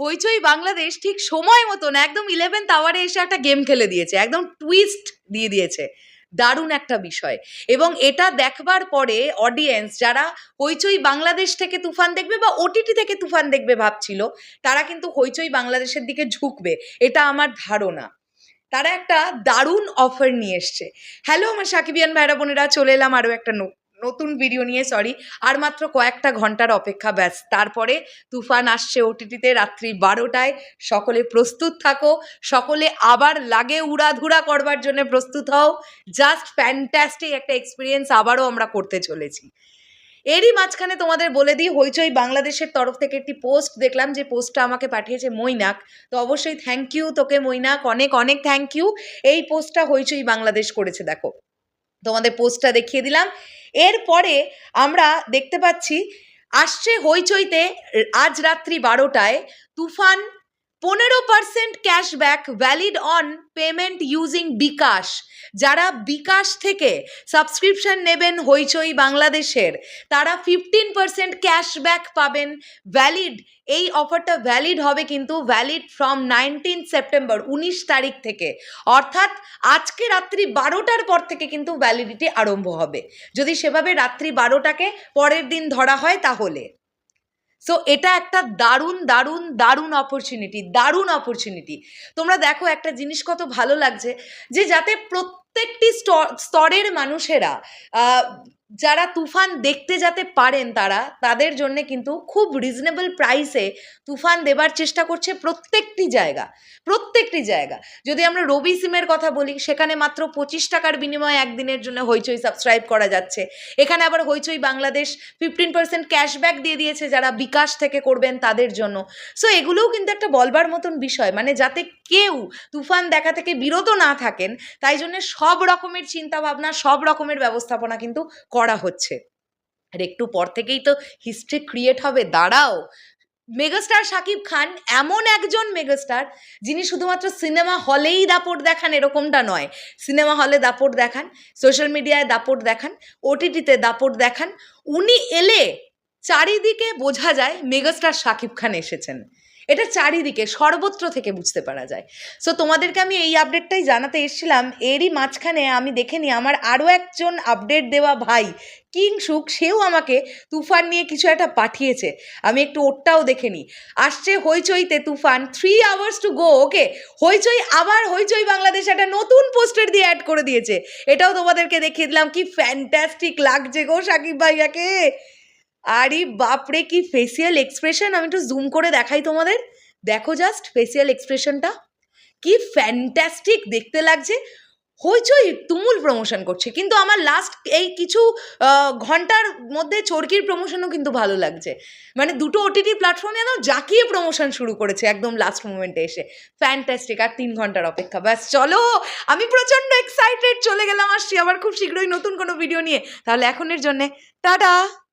হইচই বাংলাদেশ ঠিক সময় মতন একদম ইলেভেন্থ আওয়ারে এসে একটা গেম খেলে দিয়েছে, একদম টুইস্ট দিয়ে দিয়েছে। দারুণ একটা বিষয়। এবং এটা দেখবার পরে অডিয়েন্স যারা হইচই বাংলাদেশ থেকে তুফান দেখবে বা ওটিটি থেকে তুফান দেখবে ভাবছিল, তারা কিন্তু হইচই বাংলাদেশের দিকে ঝুঁকবে, এটা আমার ধারণা। তারা একটা দারুণ অফার নিয়ে এসছে। হ্যালো আমার সাকিবিয়ান ভাইরা বোনেরা, চলে এলাম আরও একটা নতুন ভিডিও নিয়ে সরি আর মাত্র কয়েকটা ঘণ্টার অপেক্ষা, ব্যাস। তারপরে তুফান আসছে ওটিটিতে রাত্রি বারোটায়। সকলে প্রস্তুত থাকো। সকলে আবার লাগে উড়াধুরা করবার জন্য প্রস্তুত হও। জাস্ট ফ্যান্টাস্টিক একটা এক্সপিরিয়েন্স আবারও আমরা করতে চলেছি। এরই মাঝখানে তোমাদের বলে দিই, হইচই বাংলাদেশের তরফ থেকে একটি পোস্ট দেখলাম, যে পোস্টটা আমাকে পাঠিয়েছে মৈনাক। তো অবশ্যই থ্যাংক ইউ তোকে মৈনাক, অনেক অনেক থ্যাংক ইউ এই পোস্টটা হইচই বাংলাদেশ করেছে, দেখো। তোমাদের পোস্টটা দেখিয়ে দিলাম। এরপরে আমরা দেখতে পাচ্ছি আসছে হইচইতে আজ রাত্রি বারোটায় তুফান পনেরো percent cashback valid on payment using Bkash যারা বিকাশ থেকে সাবস্ক্রিপশন নেবেন হইচই বাংলাদেশের, তারা ফিফটিন পার্সেন্ট ক্যাশব্যাক পাবেন। ভ্যালিড এই অফারটা ভ্যালিড হবে কিন্তু ভ্যালিড ফ্রম নাইনটিন সেপ্টেম্বর উনিশ তারিখ থেকে। অর্থাৎ আজকে রাত্রি বারোটার পর থেকে কিন্তু ভ্যালিডিটি আরম্ভ হবে। যদি সেভাবে রাত্রি বারোটাকে পরের দিন ধরা হয় তাহলে। সো এটা একটা দারুণ দারুণ দারুণ অপরচুনিটি দারুণ অপরচুনিটি তোমরা দেখো একটা জিনিস কত ভালো লাগছে, যে যাতে প্রত্যেকটি স্তর- স্তরের মানুষেরা যারা তুফান দেখতে যাতে পারেন তারা, তাদের জন্য কিন্তু খুব রিজনেবল প্রাইসে তুফান দেবার চেষ্টা করছে প্রত্যেকটি জায়গা প্রত্যেকটি জায়গা। যদি আমরা রবি সিমের কথা বলি, সেখানে মাত্র পঁচিশ টাকার বিনিময়ে একদিনের জন্য হইচই সাবস্ক্রাইব করা যাচ্ছে। এখানে আবার Hoichoi Bangladesh fifteen percent cashback দিয়ে দিয়েছে যারা বিকাশ থেকে করবেন তাদের জন্য। সো এগুলোও কিন্তু একটা বলবার মতন বিষয়। মানে যাতে কেউ তুফান দেখা থেকে বিরত না থাকেন, তাই জন্য সব রকমের চিন্তাভাবনা, সব রকমের ব্যবস্থাপনা কিন্তু করা হচ্ছে। আর একটু পর থেকেই তো হিস্ট্রি ক্রিয়েট হবে, দাঁড়াও। মেগাস্টার শাকিব খান এমন একজন মেগাস্টার যিনি শুধুমাত্র সিনেমা হলেই দাপট দেখান এরকমটা নয়। সিনেমা হলে দাপট দেখান সোশ্যাল মিডিয়ায় দাপট দেখান ওটিটিতে দাপট দেখান, উনি এলে চারিদিকে বোঝা যায় মেগাস্টার শাকিব খান এসেছেন। এটা চারিদিকে, সর্বত্র থেকে বুঝতে পারা যায়। সো তোমাদেরকে আমি এই আপডেটটাই জানাতে এসেছিলাম। এরই মাঝখানে আমি দেখে নিই, আমার আরও একজন আপডেট দেওয়া ভাই কিংসুক সেও আমাকে তুফান নিয়ে কিছু একটা পাঠিয়েছে। আমি একটু ওরটাও দেখে নিই। আসছে হইচইতে Toofan three hours to go okay Hoichoi, আবার হইচই বাংলাদেশ একটা নতুন পোস্টার দিয়ে অ্যাড করে দিয়েছে। এটাও তোমাদেরকে দেখিয়ে দিলাম, কি ফ্যান্টাস্টিক লাগছে গো সাকিব ভাইয়াকে! আরে বাপরে, কি ফেসিয়াল এক্সপ্রেশন আমি একটু জুম করে দেখাই তোমাদের। দেখো জাস্ট ফেসিয়াল এক্সপ্রেশনটা কি ফ্যান্টাস্টিক দেখতে লাগছে। হইচই তুমুল প্রমোশন করছে। কিন্তু আমার লাস্ট এই কিছু ঘণ্টার মধ্যে চরকির প্রমোশনও কিন্তু ভালো লাগছে। মানে দুটো ওটিটি প্ল্যাটফর্মে একদম জাকিয়ে প্রমোশন শুরু করেছে একদম লাস্ট মোমেন্টে এসে। ফ্যান্টাস্টিক আর তিন ঘণ্টার অপেক্ষা। ব্যাস, চলো। আমি প্রচণ্ড এক্সাইটেড চলে গেলাম আসছি। আবার খুব শীঘ্রই নতুন কোনো ভিডিও নিয়ে। তাহলে এখনের জন্যে, টাটা!